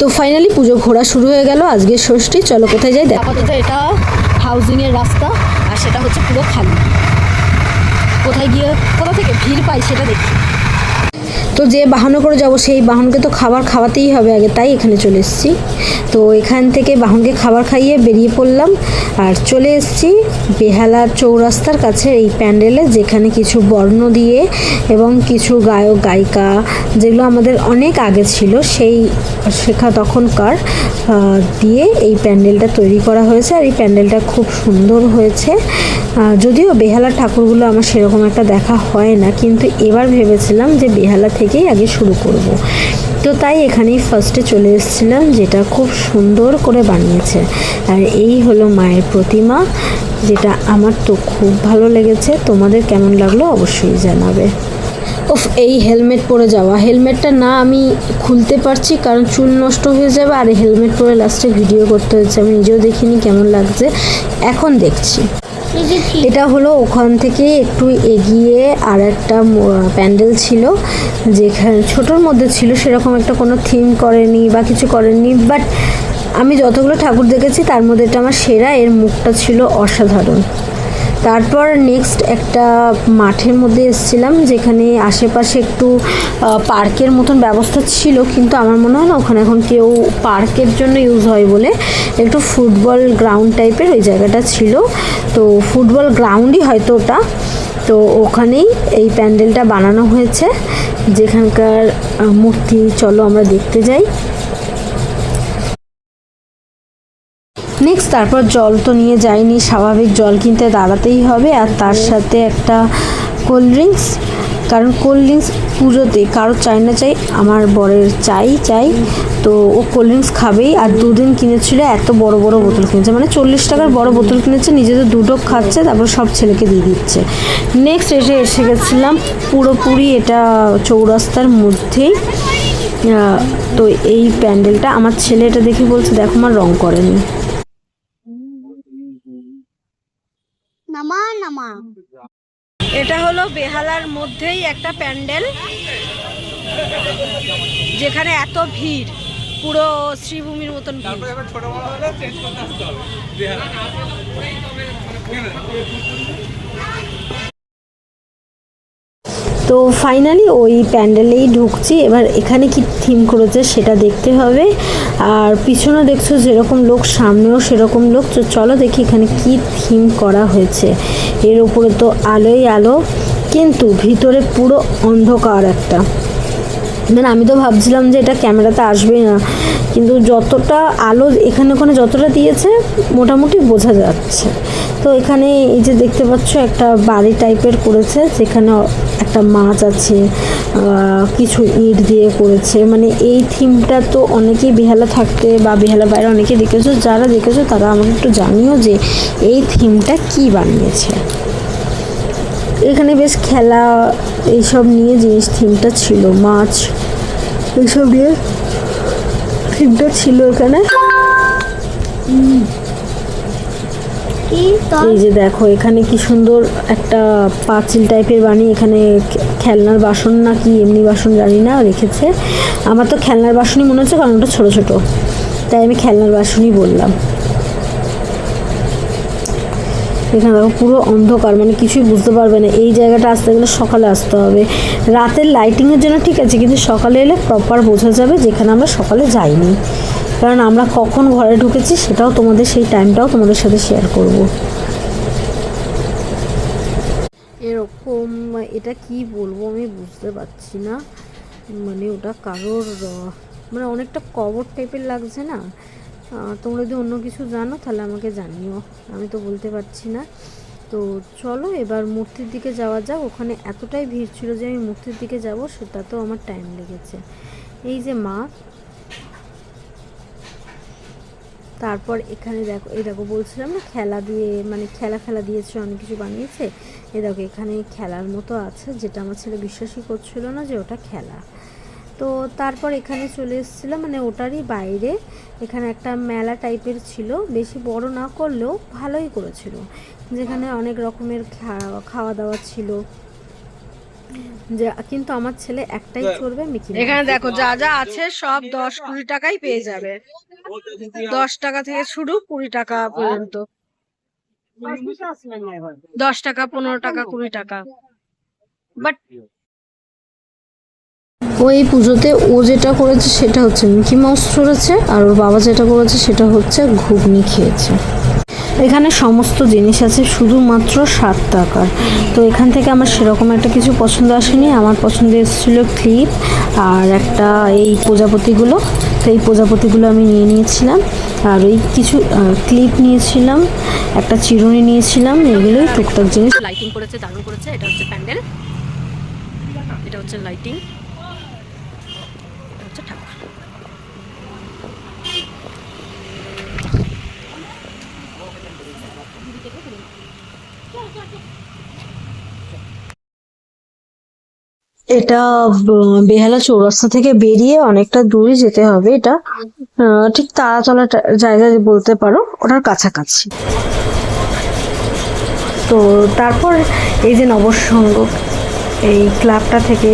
তো ফাইনালি পুজো ঘোরা শুরু হয়ে গেল, আজকে ষষ্ঠী, চলো কোথায় যাই দেখ। আপাতত এটা হাউজিংয়ের রাস্তা, আর সেটা হচ্ছে পুরো খালি। কোথায় গিয়ে, কোথা থেকে ভিড় পাই সেটা দেখি। তো যে বাহনে করে যাব, সেই বাহনকে তো খাবার খাওয়াতেই হবে আগে, তাই এখানে চলে এসেছি। তো এখান থেকে বাহনকে খাবার খাইয়ে বেরিয়ে পড়লাম আর চলে এসেছি বেহালার চৌরাস্তার কাছে এই প্যান্ডেলে, যেখানে কিছু বর্ণ দিয়ে এবং কিছু গায়ক, গায়িকা, যেগুলো আমাদের অনেক আগে ছিল, সেই শেখা তখনকার দিয়ে এই প্যান্ডেলটা তৈরি করা হয়েছে আর এই প্যান্ডেলটা খুব সুন্দর হয়েছে। যদিও বেহালার ঠাকুরগুলো আমার সেরকম একটা দেখা হয় না, কিন্তু এবার ভেবেছিলাম যে বেহালা থেকেই আগে শুরু করব। তো তাই এখানেই ফার্স্টে চলে এসেছিলাম, যেটা খুব সুন্দর করে বানিয়েছে। আর এই হলো মায়ের প্রতিমা, যেটা আমার তো খুব ভালো লেগেছে। তোমাদের কেমন লাগল অবশ্যই জানাবে। ওফ এই হেলমেট পরে যাওয়া। হেলমেটটা না আমি খুলতে পারছি, কারণ চুল নষ্ট হয়ে যাবে, আর হেলমেট পরে লাস্টে ভিডিও করতে হচ্ছে আমি নিজেও দেখিনি কেমন লাগছে। এখন দেখছি। এটা হলো ওখান থেকে একটু এগিয়ে আর একটা প্যান্ডেল ছিল, যেখানে ছোটোর মধ্যে ছিল, সেরকম একটা কোনো থিম করেনি বা কিছু করেনি বাট আমি যতগুলো ঠাকুর দেখেছি, তার মধ্যে এটা আমার সেরা, এর মুখটা ছিল অসাধারণ। তারপর নেক্সট একটা মাঠের মধ্যে এসেছিলাম, যেখানে আশেপাশে একটু পার্কের মতন ব্যবস্থা ছিল, কিন্তু আমার মনে হয় না ওখানে এখন কেউ পার্কের জন্য ইউজ হয় বলে। একটু ফুটবল গ্রাউন্ড টাইপের ওই জায়গাটা ছিল। তো ফুটবল গ্রাউন্ডই হয়তো ওটা। তো ওখানেই এই প্যান্ডেলটা বানানো হয়েছে। যেখানকার মূর্তি, চলো আমরা দেখতে যাই। নেক্সট তারপর জল তো নিয়ে যাইনি, স্বাভাবিক জল কিনতে দাঁড়াতেই হবে। আর তার সাথে একটা কোল্ড ড্রিঙ্কস কারণ কোল্ড ড্রিঙ্কস পুজোতে কারও চাই না চাই, আমার বরের চাই চাই। তো ও কোল্ড ড্রিঙ্কস খাবেই, আর দুদিন কিনেছিল এত বড় বড় বোতল কিনেছে। মানে চল্লিশ টাকার বড় বোতল কিনেছে, নিজেদের দুটো খাচ্ছে, তারপর সব ছেলেকে দিয়ে দিচ্ছে। নেক্সট এসে এসে গেছিলাম, পুরোপুরি এটা চৌরাস্তার মধ্যেই। তো এই প্যান্ডেলটা, আমার ছেলে এটা দেখে বলছে, দেখো আমার রং করেনি। নামা নামা। এটা হলো বেহালার মধ্যেই একটা প্যান্ডেল যেখানে এত ভিড় পুরো শ্রীভূমির মতন ভিড়। তো ফাইনালি ওই প্যান্ডেলেই ঢুকছি। এবার এখানে কি থিম করেছে সেটা দেখতে হবে। আর পিছনে দেখছ যেরকম লোক, সামনেও সেরকম লোক। তো চলো দেখি এখানে কি থিম করা হয়েছে। এর উপরে তো আলোই আলো, কিন্তু ভিতরে পুরো অন্ধকার একটা। মানে আমি তো ভাবছিলাম যে এটা ক্যামেরাতে আসবে না। কিন্তু যতটা আলো এখানে ওখানে যতটা দিয়েছে, মোটামুটি বোঝা যাচ্ছে। তো এখানে এই যে দেখতে পাচ্ছ, একটা বাড়ি টাইপের করেছে, যেখানে একটা মাছ আছে কিছু ইট দিয়ে করেছে। মানে এই থিমটা তো অনেকেই বেহালা থাকতে বা বেহালা বাইরে অনেকে দেখেছ, যারা দেখেছ তারা আমাকে একটু জানিও যে এই থিমটা কি বানিয়েছে। এখানে বেশ খেলা এইসব নিয়ে জিনিস থিমটা ছিল মাছ এইসব নিয়ে থিমটা ছিল এখানে। এই যে দেখো এখানে কি সুন্দর একটা পাঁচিল টাইপের বানিয়ে এখানে খেলনার বাসন না কি এমনি বাসন জানি না রেখেছে। আমার তো খেলনার বাসনই মনে হচ্ছে কারণ ওটা ছোটো ছোটো। তাই আমি খেলনার বাসনই বললাম। এখানে দেখো পুরো অন্ধকার মানে কিছুই বুঝতে পারবে না। এই জায়গাটা আসতে গেলে সকালে আসতে হবে। রাতের লাইটিংয়ের জন্য ঠিক আছে, কিন্তু সকালে এলে প্রপার বোঝা যাবে যেখানে আমরা সকালে যাইনি। কারণ আমরা কখন ঘরে ঢুকেছি সেটাও তোমাদের সেই টাইমটাও তোমাদের সাথে শেয়ার করব। এরকম, এটা কি বলব আমি বুঝতে পারছি না। মানে ওটা কারোর মানে অনেকটা কবর টাইপের লাগছে না? তোমরা যদি অন্য কিছু জানো, তাহলে আমাকে জানিও। আমি তো বলতে পারছি না। তো চলো, এবার মূর্তির দিকে যাওয়া যাক। ওখানে এতটাই ভিড় ছিল যে আমি মূর্তির দিকে যাব সেটাতেও আমার টাইম লেগেছে। এই যে মা। তারপর এখানে দেখো, এই দেখো, বলছিলাম না, খেলা দিয়ে মানে খেলা খেলা দিয়েছে, অনেক কিছু বানিয়েছে। এ দেখো, এখানে খেলার মতো আছে, যেটা আমার ছেলে বিশ্বাসই করছিল না যে ওটা খেলা। তো তারপর এখানে চলে এসেছিলাম মানে ওটারই বাইরে। এখানে একটা মেলা টাইপের ছিল বেশি বড় না করলেও ভালোই করেছিল। যেখানে অনেক রকমের খা- খাওয়া দাওয়া ছিল। যে কিন্তু আমার ছেলে একটাই চড়বে মিকি এখানে দেখো যা যা আছে সব দশ কুড়ি টাকাই পেয়ে যাবে। দশ টাকা থেকে শুরু কুড়ি টাকা পর্যন্ত। দশ টাকা পনেরো টাকা কুড়ি টাকা। বাট ওই পুজোতে ও যেটা করেছে সেটা হচ্ছে মিকি মাউস চড়েছে আর ওর বাবা যেটা করেছে সেটা হচ্ছে ঘুগনি খেয়েছে। এখানে সমস্ত জিনিস আছে, শুধুমাত্র সাত টাকার। তো এখান থেকে আমার সেরকম একটা কিছু পছন্দ আসেনি। আমার পছন্দ এসেছিল ক্লিপ আর একটা এই প্রজাপতিগুলো। তো এই প্রজাপতিগুলো আমি নিয়ে নিয়েছিলাম আর ওই কিছু ক্লিপ নিয়েছিলাম, একটা চিরুনি নিয়েছিলাম, এগুলোই টুকটাক জিনিস। লাইটিং করেছে, দারুণ করেছে, এটা হচ্ছে প্যান্ডেল। এটা হচ্ছে লাইটিং। এটা বেহালা চৌরাস্তা থেকে বেরিয়ে অনেকটা দূরে যেতে হবে এটা। ঠিক তারাতলা জায়গা বলতে পারো, ওটার কাছাকাছি। তো তারপর এই যে নবসঙ্গ, এই ক্লাবটা থেকে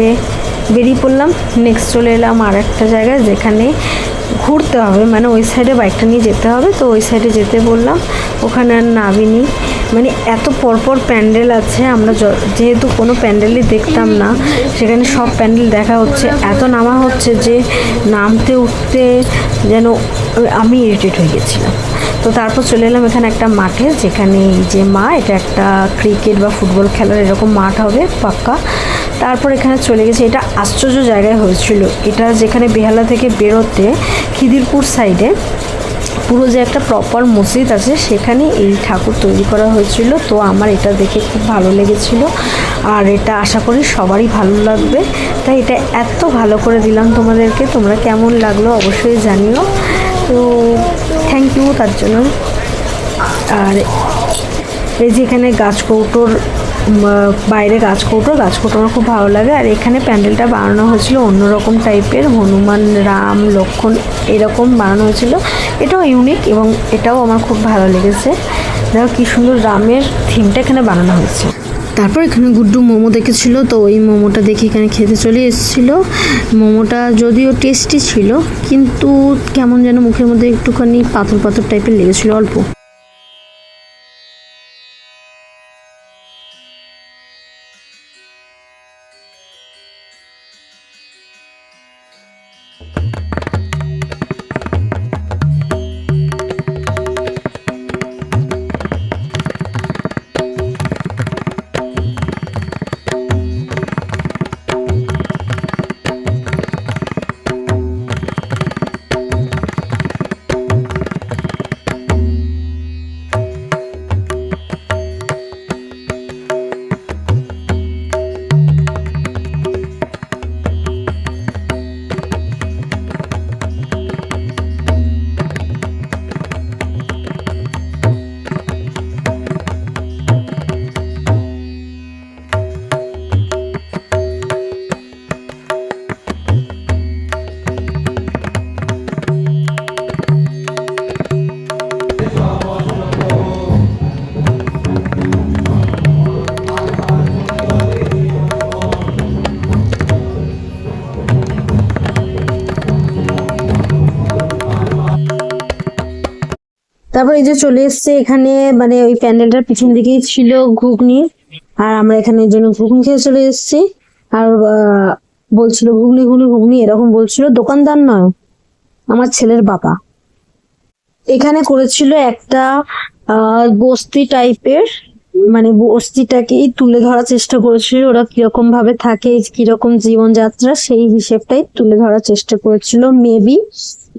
বেরিয়ে পড়লাম। নেক্সট চলে এলাম আর একটা জায়গায়, যেখানে ঘুরতে হবে মানে ওই সাইডে বাইকটা নিয়ে যেতে হবে, তো ওই সাইডে যেতে বললাম, ওখানে আর নামিনি মানে এত পরপর প্যান্ডেল আছে, আমরা যেহেতু কোনো প্যান্ডেলই দেখতাম না, সেখানে সব প্যান্ডেল দেখা হচ্ছে। এত নামা হচ্ছে যে নামতে উঠতে যেন আমি ইরিটেট হয়ে গেছিলাম। তো তারপর চলে এলাম এখানে একটা মাঠে, যেখানে যে মা, এটা একটা ক্রিকেট বা ফুটবল খেলার এরকম মাঠ হবে, পাক্কা। তারপর এখানে চলে গেছে। এটা আশ্চর্য জায়গায় হয়েছিল। এটা যেখানে বেহালা থেকে বেরোতে খিদিরপুর সাইডে পুরো যে একটা প্রপার মসজিদ আছে, সেখানে এই ঠাকুর তৈরি করা হয়েছিল। তো আমার এটা দেখে খুব ভালো লেগেছিল। আর এটা আশা করি সবারই ভালো লাগবে। তাই এটা এত ভালো করে দিলাম তোমাদেরকে। তোমরা কেমন লাগল অবশ্যই জানিও। তো থ্যাংক ইউ তার জন্য। আর এই যে এখানে গাছ কৌটোর বাইরে গাছ কৌটো গাছ কৌটো আমার খুব ভালো লাগে। আর এখানে প্যান্ডেলটা বানানো হয়েছিল অন্যরকম টাইপের, হনুমান, রাম, লক্ষণ এরকম বানানো হয়েছিল। এটাও ইউনিক এবং এটাও আমার খুব ভালো লেগেছে। দেখো কি সুন্দর রামের থিমটা এখানে বানানো হয়েছে। তারপর এখানে গুড্ডু মোমো দেখেছিল, তো ওই মোমোটা দেখে এখানে খেতে চলে এসেছিল। মোমোটা যদিও টেস্টি ছিল, কিন্তু কেমন যেন মুখের মধ্যে একটুখানি পাথর পাথর টাইপের লেগেছিল, অল্প। তারপর এই যে চলে এসছে এখানে মানে ওই প্যান্ডেলটার পিছন দিকেই ছিল ঘুগনি। আর আমরা এখানে জন্য ঘুগনি খেয়ে চলে এসেছি। আর বলছিল ঘুগনি ঘুগনি ঘুগনি, এরকম বলছিল, দোকানদার নয়, আমার ছেলের বাবা। এখানে করেছিল একটা, আহ, বস্তি টাইপের মানে বস্তিটাকেই তুলে ধরার চেষ্টা করেছিল। ওরা কীরকম ভাবে থাকে, কীরকম জীবনযাত্রা, সেই হিসেবটাই তুলে ধরার চেষ্টা করেছিল, মেবি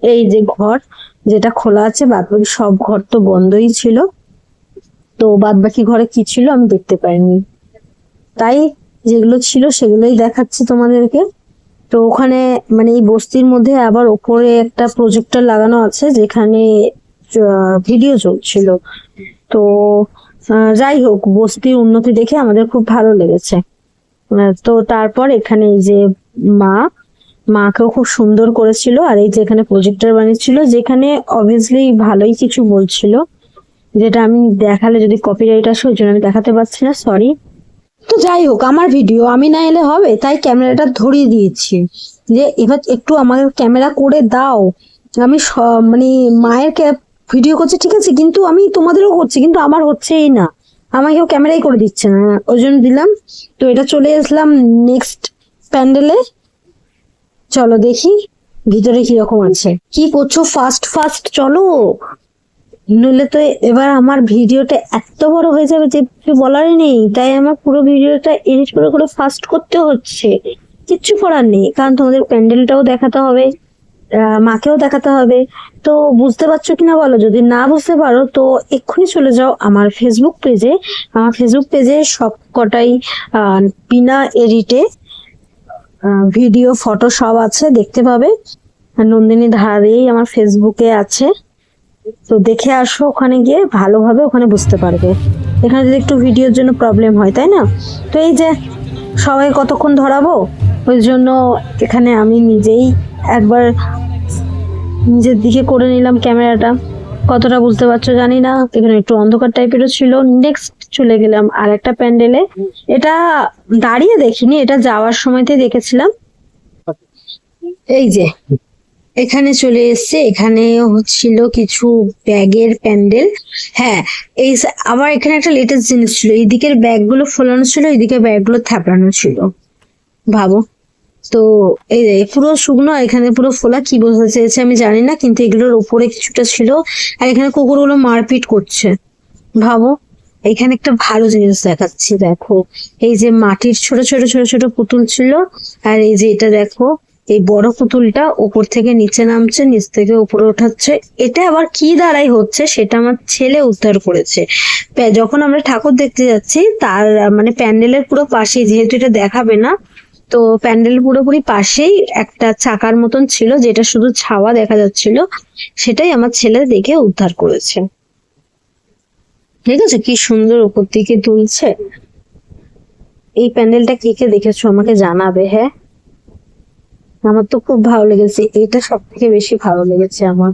এই যে ঘর। যেটা খোলা আছে বাদ বাকি সব ঘর তো বন্ধই ছিল। তো বাদ বাকি ঘরে কি ছিল আমি দেখতে পাইনি। তাই যেগুলো ছিল সেগুলোই দেখাচ্ছি তোমাদেরকে। তো ওখানে মানে এই বস্তির মধ্যে আবার ওপরে একটা প্রজেক্টর লাগানো আছে, যেখানে ভিডিও চলছিল। তো যাই হোক, বস্তির উন্নতি দেখে আমাদের খুব ভালো লেগেছে। তো তারপর এখানে এই যে মা মাকেও খুব সুন্দর করেছিল আর এই যে এখানে প্রজেক্টর বানিয়েছিল, যেখানে অবভিয়াসলি ভালোই কিছু বলছিল। যেটা আমি দেখালে যদি কপিরাইট আসে, ওই জন্য আমি দেখাতে পারছি না সরি তো যাই হোক, আমার ভিডিও আমি না এলে হবে, তাই ক্যামেরাটা ধরিয়ে দিয়েছি। যে এবার একটু আমাকে ক্যামেরা করে দাও। আমি মানে মায়ের ভিডিও করছি, ঠিক আছে, কিন্তু আমি তোমাদেরও করছি, কিন্তু আমার হচ্ছেই না। আমাকে ক্যামেরাই করে দিচ্ছে না। ওই জন্য দিলাম। তো এটা চলে আসলাম নেক্সট প্যান্ডেলে চলো দেখি ভিতরে কীরকম আছে। কি করছ? ফাস্ট ফাস্ট চলো। নইলে তো এবার আমার ভিডিওটা এত বড় হয়ে যাবে যে বলারই নেই। তাই আমার পুরো ভিডিওটা এডিট করে করে ফাস্ট করতে হচ্ছে। কিচ্ছু করার নেই। কারণ তোমাদের প্যান্ডেলটাও দেখাতে হবে মাকেও দেখাতে হবে। তো বুঝতে পারছ কিনা বলো? যদি না বুঝতে পারো, তো এক্ষুনি চলে যাও আমার ফেসবুক পেজে আমার ফেসবুক পেজে সব কটাই বিনা এডিটে ভিডিও ফটো সব আছে, দেখতে পাবে। নন্দিনী ধারেই আমার ফেসবুকে আছে। তো দেখে আসো ওখানে গিয়ে, ভালোভাবে ওখানে বুঝতে পারবে। এখানে যদি একটু ভিডিওর জন্য প্রবলেম হয়, তাই না? তো এই যে, সবাই কতক্ষণ ধরাবো? ওই জন্য এখানে আমি নিজেই একবার নিজের দিকে করে নিলাম ক্যামেরাটা। কতটা বুঝতে পারছ জানি না। এখানে একটু অন্ধকার টাইপেরও ছিল। নেক্সট চলে গেলাম আর একটা প্যান্ডেলে। এটা দাঁড়িয়ে দেখিনি, এটা যাওয়ার সময়তে দেখেছিলাম। এই যে, এখানে চলে এসছে, এখানে হচ্ছিল কিছু ব্যাগের প্যান্ডেল। হ্যাঁ এই আবার এখানে একটা লেটেস্ট জিনিস ছিল, এই দিকের ব্যাগগুলো ফোলানো ছিল এইদিকে ব্যাগগুলো থাপড়ানো ছিল। ভাবো, তো এই পুরো শুকনো, এখানে পুরো ফোলা, কি বোঝাতে চেয়েছে আমি জানি না, কিন্তু এগুলোর উপরে কিছুটা ছিল। আর এখানে কুকুরগুলো মারপিট করছে। ভাবো এখানে একটা ভালো জিনিস দেখাচ্ছি, দেখো। এই যে মাটির ছোট ছোট ছোট ছোট পুতুল ছিল, আর এই যে এটা দেখো, এই বড় পুতুলটা উপর থেকে নিচে নামছে, নিচ থেকে উপরে ওঠাচ্ছে। এটা আবার কি দ্বারাই হচ্ছে সেটা আমার ছেলে উদ্ধার করেছে। যখন আমরা ঠাকুর দেখতে যাচ্ছি, তার মানে প্যান্ডেলের পুরো পাশেই, যেহেতু এটা দেখাবে না, তো প্যান্ডেল পুরোপুরি পাশেই একটা চাকার মতন ছিল, যেটা শুধু ছাওয়া দেখা যাচ্ছিল, সেটাই আমার ছেলে দেখে উদ্ধার করেছে। ঠিক আছে? কি সুন্দর উপর দিকে তুলছে এই প্যান্ডেলটা কে কে দেখেছ আমাকে জানাবে হ্যাঁ? আমার তো খুব ভালো লেগেছে। এটা সব থেকে বেশি ভালো লেগেছে আমার।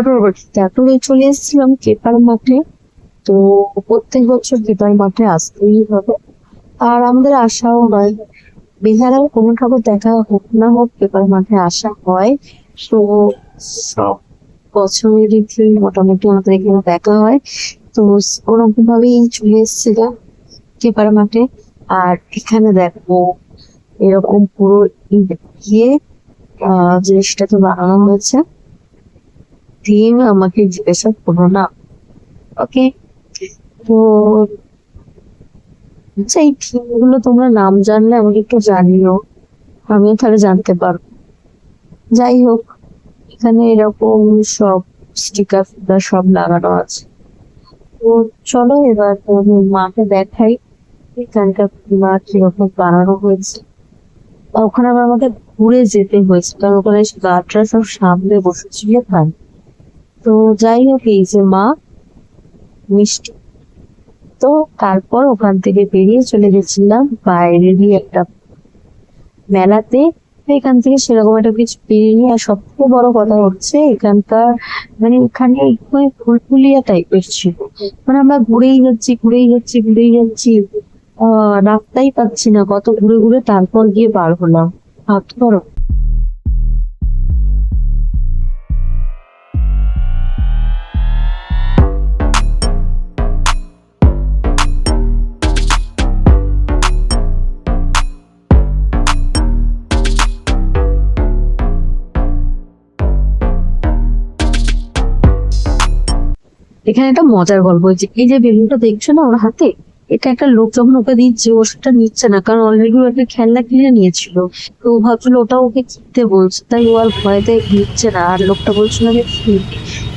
তারপর তারপরে চলে এসেছিলাম কেপার মাঠে। তো প্রত্যেক বছর কেপার মাঠে আসতেই হবে। আর আমাদের আশাও হয়, বিহারের কোনো ঠাকুর দেখা হোক না হোক পেপার মাঠে আসা হয়। তো সব বছরেরই মোটামুটি আমাদের এখানে দেখা হয়। তো ওরকম ভাবেই চলে এসেছিলাম কেপার মাঠে। আর এখানে দেখো, এরকম পুরো দিয়ে আহ জিনিসটাকে বানানো হয়েছে। থিম আমাকে জিজ্ঞাসা করো না ওকে তো আচ্ছা এই থিমগুলো তোমরা নাম জানলে আমাকে একটু জানিও, আমিও তাহলে জানতে পারব। যাই হোক, এখানে এরকম সব স্টিকার ফিকার সব লাগানো আছে। তো চলো এবার মাকে দেখাই এখানকার মা কীরকম বানানো হয়েছে। ওখানে আবার আমাকে ঘুরে যেতে হয়েছে, কারণ ওখানে গাছরা সব সামনে বসেছিল, তাই। তো যাই হোক, এই যে মা, মিষ্টি। তো তারপর ওখান থেকে বেরিয়ে চলে গেছিলাম বাইরেরই একটা মেলাতে। এখান থেকে সেরকম একটা কিছু পেরিয়ে আর সব থেকে বড় কথা হচ্ছে, এখানকার মানে এখানে ফুলফুলিয়া টাইপের ছিল। মানে আমরা ঘুরেই যাচ্ছি ঘুরেই যাচ্ছি ঘুরেই যাচ্ছি। রাস্তাই পাচ্ছি না। কত ঘুরে ঘুরে তারপর গিয়ে বার হলাম। ভাবতে পারো এখানে একটা মজার গল্প হয়েছে। এই যে বেলুনটা দেখছ না ওর হাতে? এটা একটা লোক যখন ওকে দিচ্ছে, ও সেটা নিচ্ছে না, কারণ অলরেডি একটা খেলনা কিনে নিয়েছিল। তো ও ভাবছিল ওটা ওকে কিনতে বলছে, তাই ও আর ভয়তে নিচ্ছে না। আর লোকটা বলছিল যে।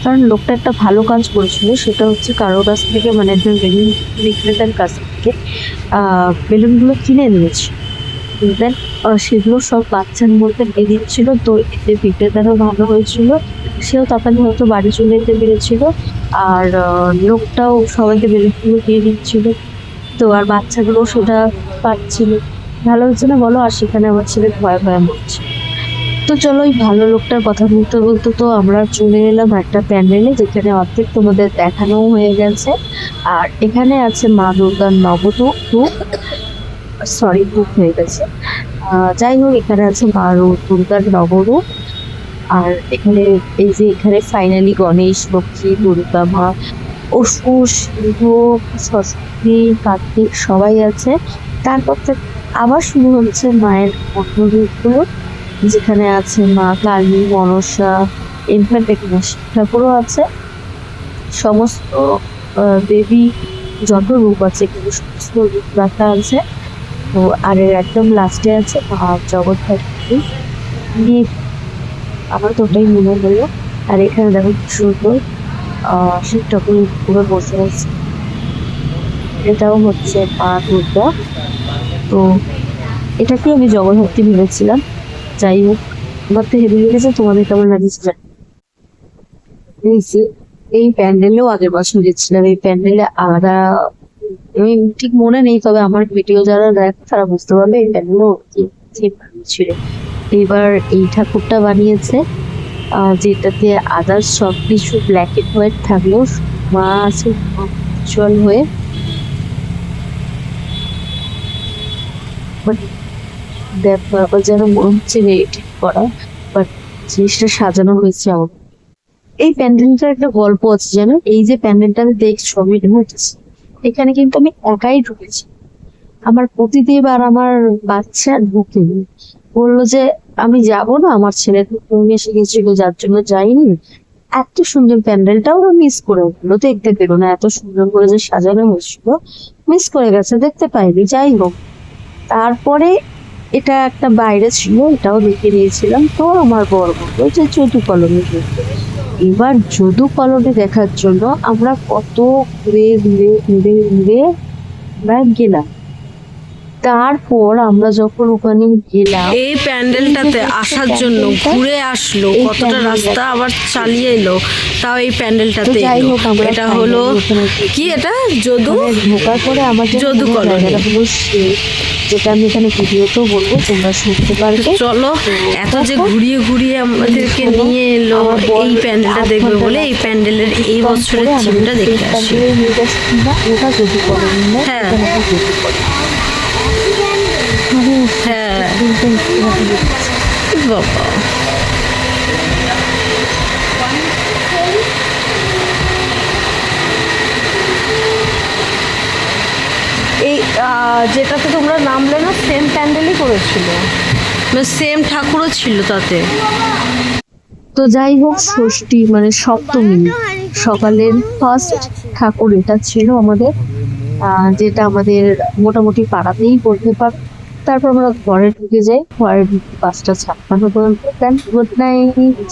কারণ লোকটা একটা ভালো কাজ করেছিল, সেটা হচ্ছে কারোর কাছ থেকে মানে একজন বেলুন বিক্রেতার কাছ থেকে, আহ বেলুনগুলো কিনে নিয়েছে দেন সেগুলো সব বাচ্চার মধ্যে দিয়ে দিচ্ছিল। তো এতে বিক্রেতারও ভালো হয়েছিল। সেও তাড়াতাড়ি হয়তো বাড়ি চলে যেতে পেরেছিল। আর লোকটাও সবাইকে বেলুনগুলো দিয়ে দিচ্ছিল। তো আর বাচ্চাগুলো সেটা পাচ্ছিল। ভালো হচ্ছে না বলো? আর সেখানে আমার ছেলে ভয় ভয় মরছে। তো চলো ওই ভালো লোকটার কথা বলতে বলতে তো আমরা চলে এলাম একটা প্যান্ডেলে, যেখানে অর্ধেক তোমাদের দেখানো হয়ে গেছে। আর এখানে আছে মা দুর্গার নবরূপ রূপ সরি রূপ হয়ে গেছে। যাই হোক, এখানে আছে রূপ দুর্গার নবরূপ। আর এখানে এই যে এখানে ফাইনালি গণেশ, লক্ষ্মী, দুর্গা, মা অসু সিংহ, সরস্বতী, কার্তিক সবাই আছে। তারপর আবার শুরু হচ্ছে মায়ের অন্নরূপ যেখানে আছে মা কালী, মনসা ইনফ্যাক্ট এখানে ঠাকুরও আছে। সমস্ত দেবী যত রূপ আছে, কিন্তু সমস্ত রূপ রাখা আছে। তো আর একদম লাস্টে আছে মা জগদ্ধাত্রী আমার তো ওটাই মনে হলো। আর এখানে দেখো সুন্দর শিব ঠাকুর পুরো বসে আছে। এটাও হচ্ছে মা দুর্গা। তো এটাকে আমি জগদ্ধাত্রী ভেবেছিলাম? যাই হোক, আমার তো হেভি লেগেছে, তোমাদের কেমন লাগছে জানি। এই প্যান্ডেলেও আগের বছর গেছিলাম এই প্যান্ডেলে আলাদা আমি ঠিক মনে নেই, তবে আমার ভিডিও যারা দেখে, তারা বুঝতে পারবে এই প্যান্ডেলও ছিল। এবার এই ঠাকুরটা বানিয়েছে যেটাতে আদার্স সব কিছু ব্ল্যাক এন্ড হোয়াইট থাকলেও মা আছে উজ্জ্বল হয়ে। আবার যেন মনে হচ্ছে করা বাট জিনিসটা সাজানো হয়েছে আমার। এই প্যান্ডেলটার একটা গল্প আছে জানো? এই যে প্যান্ডেলটা দেখছ আমি ঢুকছি এখানে কিন্তু আমি একাই ঢুকেছি। আমার প্রতিদেব আর আমার বাচ্চা ঢুকেনি। বলল যে, আমি যাব না, আমার ছেলে এসে গেছিল, যার জন্য যাইনি। এত সুন্দর প্যান্ডেলটাও মিস করে গেলো, দেখতে পেল না, এত সুন্দর করে যে সাজানো হয়েছিল মিস করে গেছে, দেখতে পাইনি, যাই হোক। তারপরে এটা একটা বাইরে ছিল, এটাও দেখে নিয়েছিলাম তো আমার বর বলল যে কলোনি দেখতে এবার যদু কলোনি দেখার জন্য আমরা কত ঘুরে ঘুরে ঘুরে ঘুরে আমরা গেলাম। তারপর আমরা যখন ওখানে গেলাম এই প্যান্ডেলটাতে আসার জন্য ঘুরে আসলো কতটা রাস্তা আবার চালিয়ে এলো তাও এই প্যান্ডেলটাতে আমরা এটা হলো কি এটা? যদু? ঢোকার পরে আমাদের যদু পুরো যেটা আমি এখানে ভিডিওতেও বলব তোমরা শুনতে পারবে। চলো এত যে ঘুরিয়ে ঘুরিয়ে আমাদেরকে নিয়ে এলো এই প্যান্ডেলটা দেখবে বলে এই প্যান্ডেলের এই বছরের থিমটা দেখে আসি। হ্যাঁ। হ্যাঁ। বাবা। এই আহ, যেটাতে তোমরা নামলে না সেম প্যান্ডেলই করেছিল মানে সেম ঠাকুরও ছিল তাতে। তো যাই হোক ষষ্ঠী মানে সপ্তমী সকালের ফার্স্ট ঠাকুর এটা ছিল আমাদের আহ, যেটা আমাদের মোটামুটি পাড়াতেই বলতে পার তারপর আমরা ঘরে ঢুকে যাই ঘরে ঢুকে পাঁচটা ছাপ্পান্ন পর্যন্ত। Good night